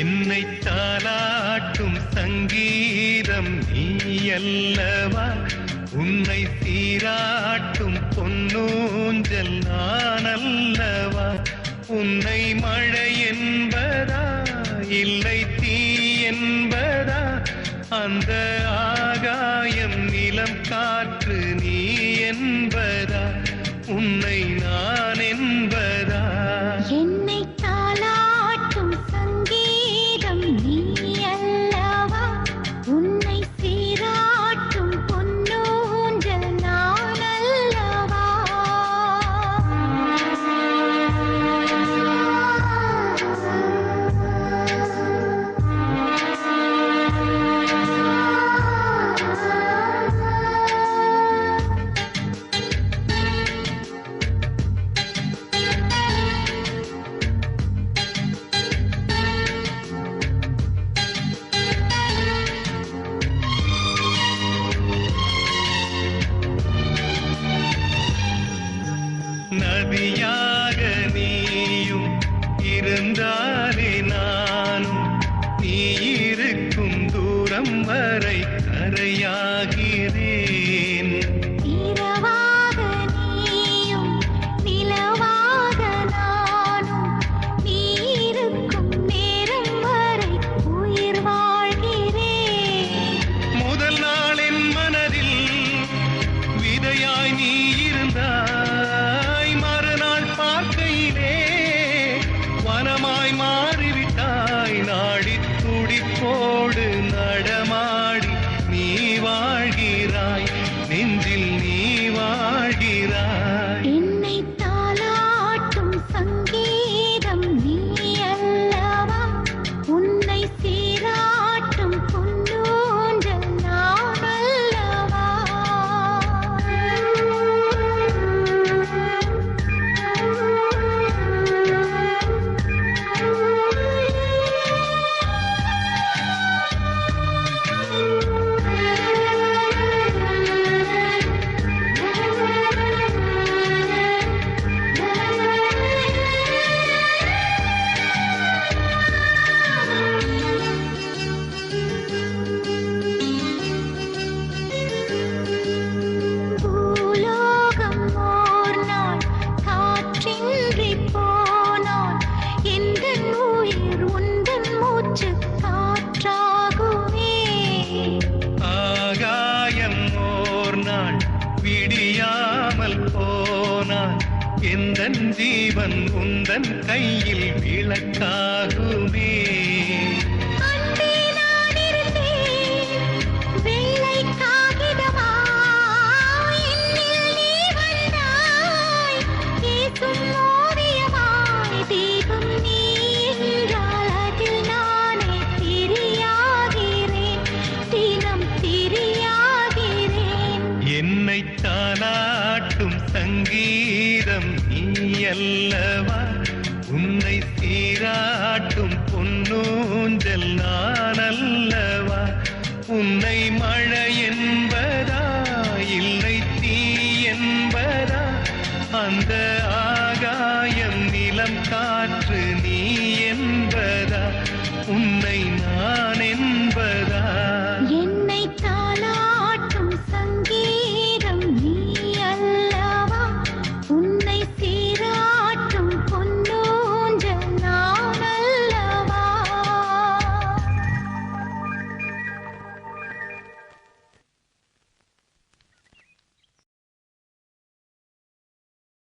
என்னை தாலாட்டும் சங்கீதம் நீ அல்லவா உன்னை சீராட்டும் பொன்னூஞ்சல் நான் அல்லவா உன்னை மழை என்பதா இல்லை தீ என்பதா? அந்த ஆகாயம் நிலம் காற்று நீ என்பதா? உன்னை நான் என்பதா நதியாக நீயும் இருந்தாலே நானும் நீ இருக்கும் தூரம் வரை கரையாகிறேன். துடிப்போடு நடமாடி நீ வாழ்கிறாய். நெஞ்சில் நீ வாழ்கிறாய். போனான் எந்த ஜீவன் உந்தன் கையில் விளக்காகுமே? அன்பே நான் இருந்தேன் நீயல்லவா உன்னை சீராட்டும் பொன்னூஞ்சல் நான் அல்லவா உன்னை மழை என்பதா இல்லை தீ என்பதா? அந்த ஆகாயம் நிலம் காற்று நீ என்பதா? உன்னை நானே